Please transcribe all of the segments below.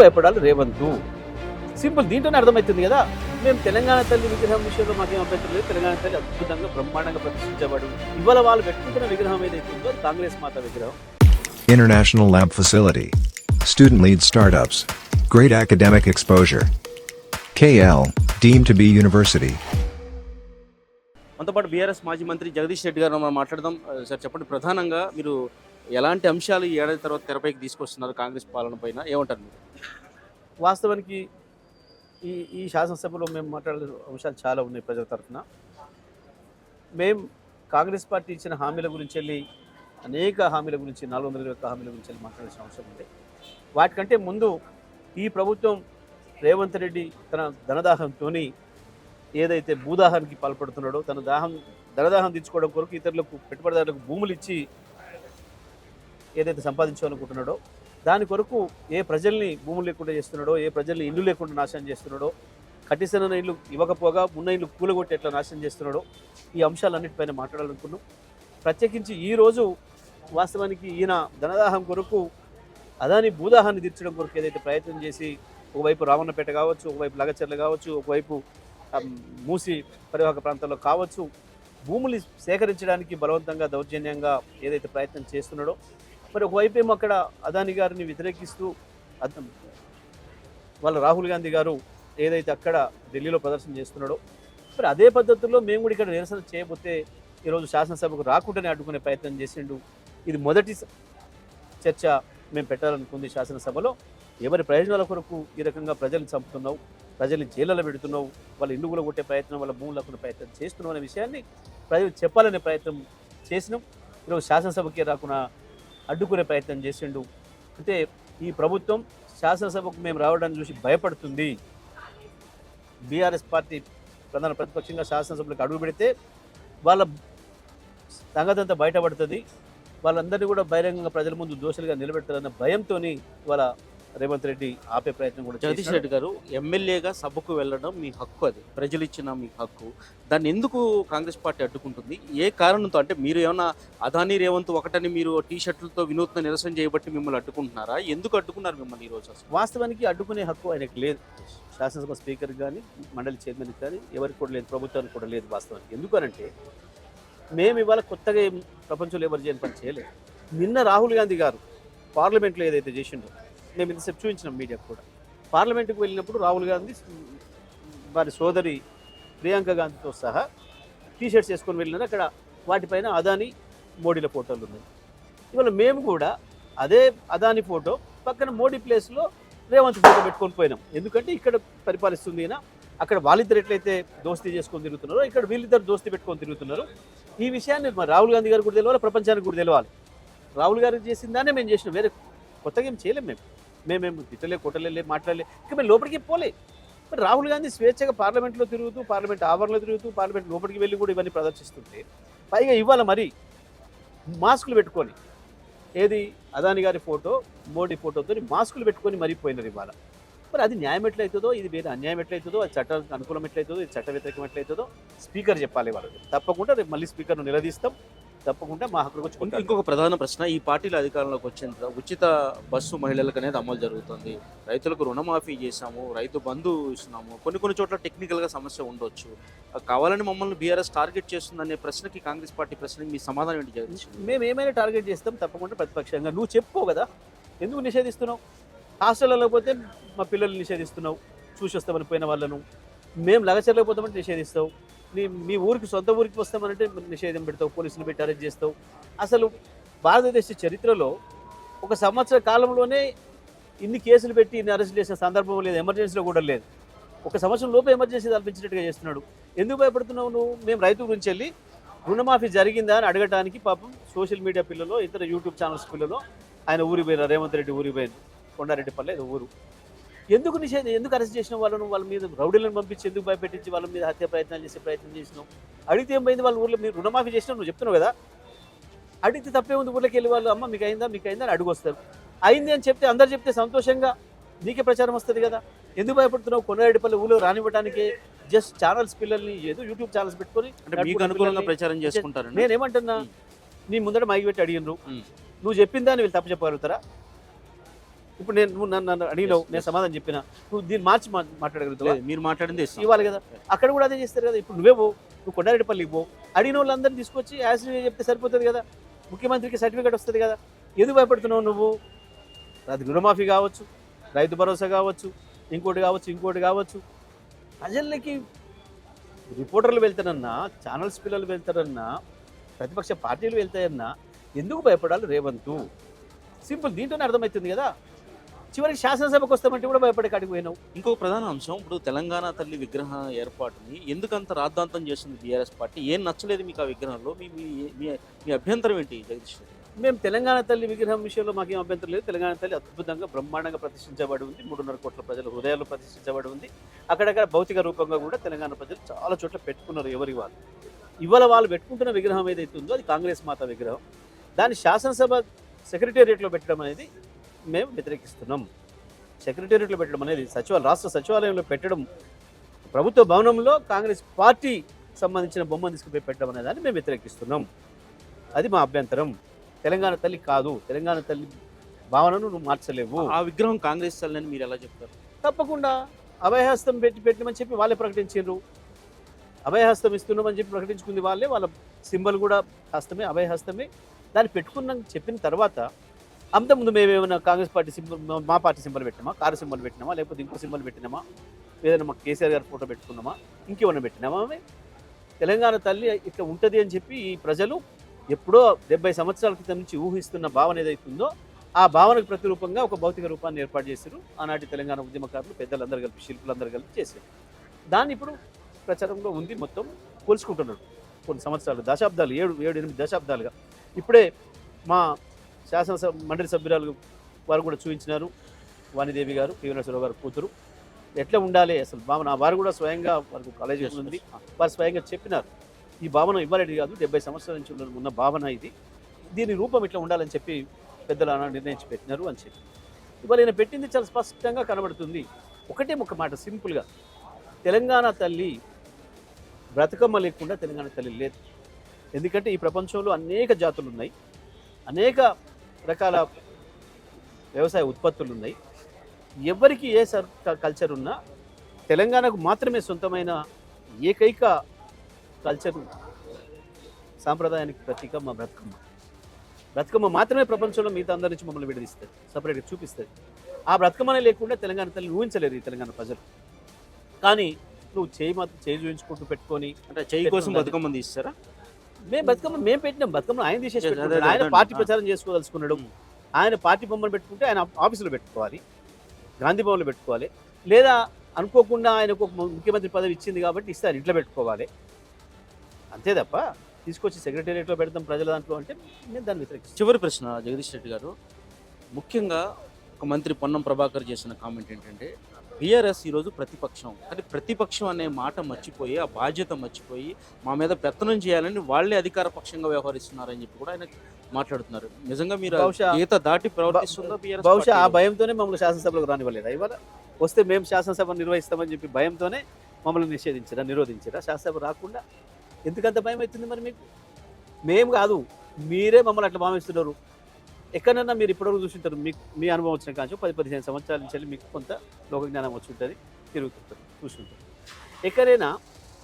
భయపడాలి రేవంత్ సింపుల్ దీంట్లోనే అర్థమవుతుంది కదా మేము తెలంగాణ తల్లి విగ్రహం విషయంలో మాకేం అభ్యంతరం లేదు తెలంగాణ తల్లి అద్భుతంగా బ్రహ్మాండంగా ప్రతిష్ఠించబడు ఇవాళ వాళ్ళు పెట్టుకుంటున్న విగ్రహం ఏదైతే ఉందో కాంగ్రెస్ మాత విగ్రహం International Lab Facility. Student lead startups. Great academic exposure. KL, deemed to be university. మనతో పాటు బీఆర్ఎస్ మాజీ మంత్రి జగదీష్ రెడ్డి గారు మనం మాట్లాడదాం సార్ చెప్పండి ప్రధానంగా మీరు ఎలాంటి అంశాలు ఏడాది తర్వాత తెరపైకి తీసుకొస్తున్నారు కాంగ్రెస్ పాలన పైన? ఏమంటారు మీరు? వాస్తవానికి ఈ ఈ శాసనసభలో మేము మాట్లాడే అంశాలు చాలా ఉన్నాయి ప్రజల తరఫున. మేము కాంగ్రెస్ పార్టీ ఇచ్చిన హామీల గురించి వెళ్ళి అనేక హామీల గురించి నాలుగు వందల ఇరవై హామీల గురించి వెళ్ళి మాట్లాడాల్సిన అవసరం ఉంది. వాటికంటే ముందు ఈ ప్రభుత్వం రేవంత్ రెడ్డి తన ధనదాహంతో ఏదైతే భూదాహానికి పాల్పడుతున్నాడో తన దాహం ధనదాహం తీర్చుకోవడం కొరకు ఇతరులకు పెట్టుబడిదారులకు భూములు ఇచ్చి ఏదైతే సంపాదించాలనుకుంటున్నాడో దాని కొరకు ఏ ప్రజల్ని భూములు లేకుండా చేస్తున్నాడో ఏ ప్రజల్ని ఇల్లు లేకుండా నాశనం చేస్తున్నాడో కట్టిసిన ఇల్లు ఇవ్వకపోగా ఉన్న ఇల్లు కూలగొట్టి ఎట్లా నాశనం చేస్తున్నాడో ఈ అంశాలన్నిటిపైన మాట్లాడాలనుకున్నాం. ప్రత్యేకించి ఈరోజు వాస్తవానికి ఈయన ధనదాహం కొరకు అదాని భూదాహాన్ని తీర్చడం కొరకు ఏదైతే ప్రయత్నం చేసి ఒకవైపు రావణపేట కావచ్చు ఒకవైపు లగచర్ల కావచ్చు ఒకవైపు మూసి పరివాహక ప్రాంతాల్లో కావచ్చు భూములు సేకరించడానికి బలవంతంగా దౌర్జన్యంగా ఏదైతే ప్రయత్నం చేస్తున్నాడో మరి ఒకవైపు ఏమో అక్కడ అదాని గారిని వ్యతిరేకిస్తూ అర్థం వాళ్ళ రాహుల్ గాంధీ గారు ఏదైతే అక్కడ ఢిల్లీలో ప్రదర్శన చేస్తున్నాడో మరి అదే పద్ధతుల్లో మేము కూడా ఇక్కడ నిరసన చేయబోతే ఈరోజు శాసనసభకు రాకుండానే అడ్డుకునే ప్రయత్నం చేసిండు. ఇది మొదటి చర్చ మేము పెట్టాలనుకుంది శాసనసభలో. ఎవరి ప్రయోజనాల కొరకు ఈ రకంగా ప్రజల్ని చంపుతున్నావు ప్రజల్ని జైళ్ళలో పెడుతున్నావు వాళ్ళ ఇల్లు కూడా కొట్టే ప్రయత్నం వాళ్ళ భూములు లాక్కునే ప్రయత్నం చేస్తున్నావు అనే విషయాన్ని ప్రజలు చెప్పాలనే ప్రయత్నం చేసినాం. ఈరోజు శాసనసభకే రాకుండా అడ్డుకునే ప్రయత్నం చేసిండు. అంటే ఈ ప్రభుత్వం శాసనసభకు మేము రావడాన్ని చూసి భయపడుతుంది. బీఆర్ఎస్ పార్టీ ప్రధాన ప్రతిపక్షంగా శాసనసభలకు అడుగు పెడితే వాళ్ళ సంగతంతా బయటపడుతుంది. వాళ్ళందరినీ కూడా బహిరంగంగా ప్రజల ముందు దోషులుగా నిలబెడతారన్న భయంతో వాళ్ళ రేవంత్ రెడ్డి ఆపే ప్రయత్నం కూడా జగదీష్. రెడ్డి గారు ఎమ్మెల్యేగా సభకు వెళ్ళడం మీ హక్కు అది. ప్రజలు ఇచ్చిన మీ హక్కు. దాన్ని ఎందుకు కాంగ్రెస్ పార్టీ అడ్డుకుంటుంది? ఏ కారణంతో? అంటే మీరు ఏమన్నా అదానీ రేవంత్ ఒకటని మీరు టీ షర్ట్లతో వినూత్న నిరసన చేయబట్టి మిమ్మల్ని అడ్డుకుంటున్నారా? ఎందుకు అడ్డుకున్నారు మిమ్మల్ని ఈ రోజు అసలు? వాస్తవానికి అడ్డుకునే హక్కు ఆయనకు లేదు. శాసనసభ స్పీకర్ కానీ మండలి చైర్మన్ కానీ ఎవరికి కూడా లేదు. ప్రభుత్వానికి కూడా లేదు వాస్తవానికి. ఎందుకనంటే మేము ఇవాళ కొత్తగా ఏం ప్రపంచంలో ఎవరు చేయని పని చేయలేదు. నిన్న రాహుల్ గాంధీ గారు పార్లమెంట్లో ఏదైతే చేసిండో మేము ఇంతసేపు చూపించినాం మీడియాకు కూడా. పార్లమెంట్కి వెళ్ళినప్పుడు రాహుల్ గాంధీ వారి సోదరి ప్రియాంక గాంధీతో సహా టీషర్ట్స్ వేసుకొని వెళ్ళినారు. అక్కడ వాటిపైన అదాని మోడీల ఫోటోలు ఉన్నాయి. ఇవాళ మేము కూడా అదే అదాని ఫోటో పక్కన మోడీ ప్లేస్లో రేవంత్ ఫోటో పెట్టుకొని పోయినాం. ఎందుకంటే ఇక్కడ పరిపాలిస్తుంది అయినా అక్కడ వాళ్ళిద్దరు ఎట్లయితే దోస్తీ చేసుకొని తిరుగుతున్నారో ఇక్కడ వీళ్ళిద్దరు దోస్తీ పెట్టుకొని తిరుగుతున్నారు. ఈ విషయాన్ని మరి రాహుల్ గాంధీ గారు కూడా తెలవాలి ప్రపంచానికి కూడా తెలవాలి. రాహుల్ గారికి దాన్నే మేము చేసినాం. వేరే కొత్తగా ఏం చేయలేం మేము. మేమేం తిట్టలే కొట్టలే మాట్లాడలే. ఇంకా మేము లోపలికి పోలే. మరి రాహుల్ గాంధీ స్వేచ్ఛగా పార్లమెంట్లో తిరుగుతూ పార్లమెంట్ ఆవరణలో తిరుగుతూ పార్లమెంట్ లోపలికి వెళ్ళి కూడా ఇవన్నీ ప్రదర్శిస్తుంటే పైగా ఇవాళ మరి మాస్కులు పెట్టుకొని ఏది? అదాని గారి ఫోటో మోడీ ఫోటోతో మాస్కులు పెట్టుకొని మరీ పోయినారు ఇవాళ. మరి అది న్యాయం ఎట్లయితుందో ఇది వేరే అన్యాయం ఎట్లయితుందో అది చట్టానికి అనుకూలం ఎట్లయితుందో ఇది చట్ట వ్యతిరేకం ఎట్లయితుందో స్పీకర్ చెప్పాలి వాళ్ళకి. తప్పకుండా రేపు మళ్ళీ స్పీకర్ను నిలదీస్తాం. తప్పకుండా మా హక్కులకు వచ్చి ఇంకో- కొట్టాలి. ఇంకొక ప్రధాన ప్రశ్న ఈ పార్టీలు అధికారంలోకి వచ్చిన తర్వాత ఉచిత బస్సు మహిళలకు అనేది అమలు జరుగుతుంది. రైతులకు రుణమాఫీ చేశాము రైతు బంధు ఇస్తున్నాము కొన్ని కొన్ని చోట్ల టెక్నికల్గా సమస్య ఉండొచ్చు. కావాలని మమ్మల్ని బీఆర్ఎస్ టార్గెట్ చేస్తుందనే ప్రశ్నకి కాంగ్రెస్ పార్టీ ప్రశ్నకి మీ సమాధానం ఏంటి జగదీష్ మేము ఏమైనా టార్గెట్ చేస్తాం తప్పకుండా ప్రతిపక్షంగా. నువ్వు చెప్పుకో కదా ఎందుకు నిషేధిస్తున్నావు? హాస్టల్లో పోతే మా పిల్లలు నిషేధిస్తున్నావు చూసి వస్తామని పోయిన వాళ్ళను. మేము లగచర్లకు పోతామంటే నిషేధిస్తావు. నీ మీ ఊరికి సొంత ఊరికి వస్తామనంటే నిషేధం పెడతావు పోలీసులు పెట్టి అరెస్ట్ చేస్తావు. అసలు భారతదేశ చరిత్రలో ఒక సంవత్సర కాలంలోనే ఇన్ని కేసులు పెట్టి ఇన్ని అరెస్ట్ చేసిన సందర్భం లేదు ఎమర్జెన్సీలో కూడా లేదు. ఒక సంవత్సరం లోపు ఎమర్జెన్సీ తలపించినట్టుగా చేస్తున్నాడు. ఎందుకు భయపడుతున్నావు నువ్వు? మేము రైతు గురించి వెళ్ళి రుణమాఫీ జరిగిందా అని అడగటానికి పాపం సోషల్ మీడియా పిల్లలు ఇతర యూట్యూబ్ ఛానల్స్ పిల్లలు ఆయన ఊరి పోయిన రేవంత్ రెడ్డి ఊరి కొండారెడ్డి పల్లె ఊరు. ఎందుకు నిషేధం ఎందుకు అరెస్ట్ చేసిన వాళ్ళను? వాళ్ళ మీద రౌడీలను పంపించి ఎందుకు భయపెట్టించి వాళ్ళ మీద హత్య ప్రయత్నాలు చేసే ప్రయత్నం చేసినావు? అడిగితే ఏం పోయింది వాళ్ళ ఊర్లో మీరు రుణమాఫీ చేసినావు నువ్వు చెప్తున్నావు కదా? అడిగితే తప్పే ఉంది ఊర్లోకి వెళ్ళి వాళ్ళు అమ్మ మీకు అయిందా మీకు అయిందా అని అడుగు వస్తారు అయింది అని చెప్తే అందరు చెప్తే సంతోషంగా నీకే ప్రచారం వస్తుంది కదా? ఎందుకు భయపడుతున్నావు? కొండారెడ్డిపల్లి ఊళ్ళో రానివ్వడానికి జస్ట్ ఛానల్స్ పిల్లల్ని ఏదో యూట్యూబ్ ఛానల్స్ పెట్టుకొని మీకు అనుకూలంగా ప్రచారం చేసుకుంటారండి నేనేమంటున్నా. నీ ముందర మైకి పెట్టి అడిగినరు. నువ్వు చెప్పిందా అని వీళ్ళు తప్పు చెప్పగలుగుతారా? ఇప్పుడు నేను నువ్వు నన్ను నన్ను అడిగినావు నేను సమాధానం చెప్పిన నువ్వు దీన్ని మార్చి మాట్లాడగలుగుతావా? మీరు మాట్లాడింది. ఇవ్వాలి కదా. అక్కడ కూడా అదే చేస్తారు కదా. ఇప్పుడు నువ్వే పో నువ్వు కొండారెడ్డిపల్లికి పో. అడిగిన వాళ్ళందరినీ తీసుకొచ్చి యాజ్ చెప్తే సరిపోతుంది కదా. ముఖ్యమంత్రికి సర్టిఫికేట్ వస్తుంది కదా. ఎందుకు భయపడుతున్నావు నువ్వు? అది రుణమాఫీ కావచ్చు రైతు భరోసా కావచ్చు ఇంకోటి కావచ్చు ఇంకోటి కావచ్చు. ప్రజలకి రిపోర్టర్లు వెళ్తారన్నా ఛానల్స్ పిల్లలు వెళ్తారన్నా ప్రతిపక్ష పార్టీలు వెళ్తాయన్నా ఎందుకు భయపడాలి రేవంతు? సింపుల్ దీంట్లోనే అర్థమవుతుంది కదా. చివరికి శాసనసభకు వస్తామంటే కూడా భయపడే కాడికి పోయినావు. ఇంకొక ప్రధాన అంశం ఇప్పుడు తెలంగాణ తల్లి విగ్రహ ఏర్పాటుని ఎందుకంత రాద్ధాంతం చేస్తుంది బీఆర్ఎస్ పార్టీ? ఏం నచ్చలేదు మీకు ఆ విగ్రహంలో? మీ మీ- అభ్యంతరం ఏంటి జగదీష్? మేము తెలంగాణ తల్లి విగ్రహం విషయంలో మాకేం అభ్యంతరం లేదు. తెలంగాణ తల్లి అద్భుతంగా బ్రహ్మాండంగా ప్రతిష్ఠించబడి ఉంది. మూడున్నర కోట్ల ప్రజల హృదయాల్లో ప్రతిష్ఠించబడి ఉంది. అక్కడక్కడ భౌతిక రూపంగా కూడా తెలంగాణ ప్రజలు చాలా చోట్ల పెట్టుకున్నారు ఎవరి వాళ్ళు. ఇవాళ వాళ్ళు పెట్టుకుంటున్న విగ్రహం ఏదైతే ఉందో అది కాంగ్రెస్ మాత విగ్రహం. దాన్ని శాసనసభ సెక్రటేరియట్లో పెట్టడం అనేది మేము వ్యతిరేకిస్తున్నాం. సెక్రటేరియట్లో పెట్టడం అనేది సచివాలయం రాష్ట్ర సచివాలయంలో పెట్టడం ప్రభుత్వ భవనంలో కాంగ్రెస్ పార్టీ సంబంధించిన బొమ్మను తీసుకుపోయి పెట్టడం అనే దాన్ని మేము వ్యతిరేకిస్తున్నాం. అది మా అభ్యంతరం. తెలంగాణ తల్లి కాదు. తెలంగాణ తల్లి భావనను నువ్వు మార్చలేవు. ఆ విగ్రహం కాంగ్రెస్ తల్లి అని మీరు ఎలా చెప్తారు? తప్పకుండా. అభయహస్తం పెట్టి పెట్టినమని చెప్పి వాళ్ళే ప్రకటించారు అభయహస్తం ఇస్తున్నామని చెప్పి ప్రకటించుకుంది వాళ్ళే. వాళ్ళ సింబల్ కూడా హస్తమే అభయహస్తమే. దాన్ని పెట్టుకున్నాం చెప్పిన తర్వాత అంతకుముందు మేమేమైనా కాంగ్రెస్ పార్టీ సింబల్ మా పార్టీ సింబల్ పెట్టినామా? కారు సింబల్ పెట్టినామా? లేకపోతే ఇంకో సింబల్ పెట్టినామా? ఏదైనా మా కేసీఆర్ గారి ఫోటో పెట్టుకున్నామా? ఇంకేమైనా పెట్టినామా? తెలంగాణ తల్లి ఇట్లా ఉంటుంది అని చెప్పి ఈ ప్రజలు ఎప్పుడో డెబ్బై సంవత్సరాల క్రితం నుంచి ఊహిస్తున్న భావన ఏదైతుందో ఆ భావనకు ప్రతిరూపంగా ఒక భౌతిక రూపాన్ని ఏర్పాటు చేశారు. ఆనాటి తెలంగాణ ఉద్యమకారులు పెద్దలందరూ కలిపి శిల్పులందరూ కలిపి చేశారు. దాన్ని ఇప్పుడు ప్రచారంలో ఉంది మొత్తం కోల్చుకుంటున్నాడు కొన్ని సంవత్సరాలు దశాబ్దాలు ఏడు ఏడు ఎనిమిది దశాబ్దాలుగా. ఇప్పుడే మా శాసనసభ మండలి సభ్యురాలు వారు కూడా చూపించినారు. వాణిదేవి గారు పీవనేశ్వరరావు గారు కూతురు. ఎట్లా ఉండాలి అసలు? భావన వారు కూడా స్వయంగా వారికి కాలేజీ ఉంది. వారు స్వయంగా చెప్పినారు. ఈ భావన ఇవ్వాలని కాదు డెబ్బై సంవత్సరాల నుంచి ఉన్న- భావన ఇది. దీని రూపం ఇట్లా ఉండాలని చెప్పి పెద్దలు ఆనాడు నిర్ణయించి పెట్టినారు అని చెప్పి. ఇవాళ ఈయన పెట్టింది చాలా స్పష్టంగా కనబడుతుంది. ఒకటే ఒక మాట సింపుల్గా తెలంగాణ తల్లి బ్రతకమ్మ లేకుండా తెలంగాణ తల్లి లేదు. ఎందుకంటే ఈ ప్రపంచంలో అనేక జాతులు ఉన్నాయి. అనేక రకాల వ్యవసాయ ఉత్పత్తులు ఉన్నాయి ఎవరికి ఏ సర్ కల్చర్ ఉన్నా తెలంగాణకు మాత్రమే సొంతమైన ఏకైక కల్చర్ సాంప్రదాయానికి ప్రతీక మా బ్రతుకమ్మ. బ్రతుకమ్మ మాత్రమే ప్రపంచంలో మిగతా అందరి నుంచి మమ్మల్ని విడదీస్తుంది సపరేట్గా చూపిస్తుంది. ఆ బ్రతుకమ్మనే లేకుండా తెలంగాణ తల్లిని ఊహించలేరు ఈ తెలంగాణ ప్రజలు. కానీ నువ్వు చేయి మాత్రం చేయి చూపించుకుంటూ పెట్టుకొని అంటే చెయ్యి కోసం పెట్టుకుండాలి. బతుకమ్మ తీస్తారా? మేము బతుకమ్మ మేము పెట్టినాం. బతుకమ్మ ఆయన తీసేసి పెట్టుకుంటాడు. ఆయన పార్టీ. ప్రచారం చేసుకోదలుచుకున్నాడు. ఆయన పార్టీ బొమ్మను పెట్టుకుంటే ఆయన ఆఫీసులో పెట్టుకోవాలి. గాంధీ భవన్లో పెట్టుకోవాలి. లేదా అనుకోకుండా ఆయనకు ఒక ముఖ్యమంత్రి పదవి ఇచ్చింది కాబట్టి ఇస్తే ఆయన ఇంట్లో పెట్టుకోవాలి. అంతే తప్ప తీసుకొచ్చి సెక్రటేరియట్లో పెడతాం ప్రజల దాంట్లో అంటే నేను దాన్ని వ్యతిరేకిస్తాను. చివరి ప్రశ్న జగదీష్ రెడ్డి గారు. ముఖ్యంగా ఒక మంత్రి పొన్నం ప్రభాకర్ చేసిన కామెంట్ ఏంటంటే బీఆర్ఎస్ ఈరోజు ప్రతిపక్షం. కానీ ప్రతిపక్షం అనే మాట మర్చిపోయి ఆ బాధ్యత మర్చిపోయి మా మీద పెత్తనం చేయాలని వాళ్ళే అధికార పక్షంగా వ్యవహరిస్తున్నారని చెప్పి కూడా ఆయన మాట్లాడుతున్నారు. నిజంగా మీరు గీత దాటి ప్రవర్తిస్తుందా బహుశా ఆ? భయంతోనే మమ్మల్ని శాసనసభలోకి రానివ్వలేదా? ఇవాళ వస్తే మేము శాసనసభ నిర్వహిస్తామని చెప్పి భయంతోనే మమ్మల్ని నిషేధించరా నిరోధించరా? శాసనసభ రాకుండా ఎందుకంత భయం అవుతుంది మరి మీకు? మేము కాదు మీరే మమ్మల్ని అట్లా భావిస్తున్నారు. ఎక్కడన్నా మీరు ఇప్పటివరకు చూసింటారు మీకు మీ అనుభవం వచ్చిన కాంచో పది పదిహేను సంవత్సరాల నుంచి మీకు కొంత లోక జ్ఞానం వచ్చి ఉంటుంది తిరుగుతుంటారు చూస్తుంటారు ఎక్కడైనా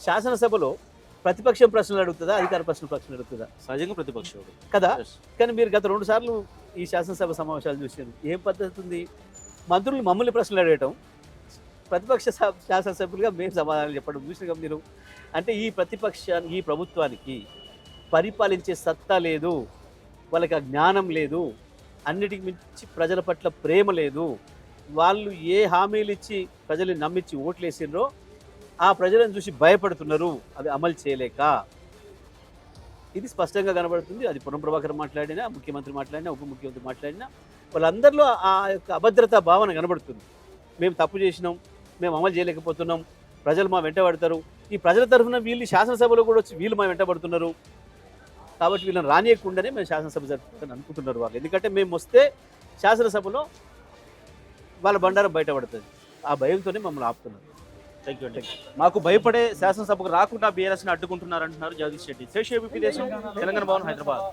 శాసనసభలో ప్రతిపక్షం ప్రశ్నలు అడుగుతుందా అధికార ప్రశ్నలు ప్రశ్నలు అడుగుతుందా? సహజంగా ప్రతిపక్షం కదా. కానీ మీరు గత రెండు సార్లు ఈ శాసనసభ సమావేశాలు చూసారు ఏం పద్ధతి ఉంది? మంత్రులు మమ్మల్ని ప్రశ్నలు అడగటం ప్రతిపక్ష శాసనసభ్యులుగా మేము సమాధానాలు చెప్పడం చూసిన మీరు అంటే ఈ ప్రతిపక్షానికి ఈ ప్రభుత్వానికి పరిపాలించే సత్తా లేదు. వాళ్ళకి ఆ జ్ఞానం లేదు. అన్నిటికి మించి ప్రజల పట్ల ప్రేమ లేదు. వాళ్ళు ఏ హామీలు ఇచ్చి ప్రజల్ని నమ్మించి ఓట్లేసిండ్రో ఆ ప్రజలను చూసి భయపడుతున్నారు. అవి అమలు చేయలేక. ఇది స్పష్టంగా కనబడుతుంది. అది పురం ప్రభాకర్ మాట్లాడినా ముఖ్యమంత్రి మాట్లాడినా ఉప ముఖ్యమంత్రి మాట్లాడినా వాళ్ళందరిలో ఆ యొక్క అభద్రతా భావన కనబడుతుంది. మేము తప్పు చేసినాం మేము అమలు చేయలేకపోతున్నాం ప్రజలు మా వెంట పడతారు. ఈ ప్రజల తరఫున వీళ్ళు శాసనసభలో కూడా వచ్చి వీళ్ళు మా వెంట పడుతున్నారు. కాబట్టి వీళ్ళని రానియకుండానే మేము శాసనసభ జరుపుకుంటాను అనుకుంటున్నారు వాళ్ళు. ఎందుకంటే మేము వస్తే శాసనసభలో వాళ్ళ బండారం బయటపడుతుంది. ఆ భయంతోనే మమ్మల్ని ఆపుతున్నారు. థ్యాంక్ యూ అండి మాకు భయపడే శాసనసభకు రాకుండా బీఆర్ఎస్ని అడ్డుకుంటున్నారు అంటున్నారు జగదీష్ రెడ్డి శేషేపీ దేశం తెలంగాణ భవన్ హైదరాబాద్.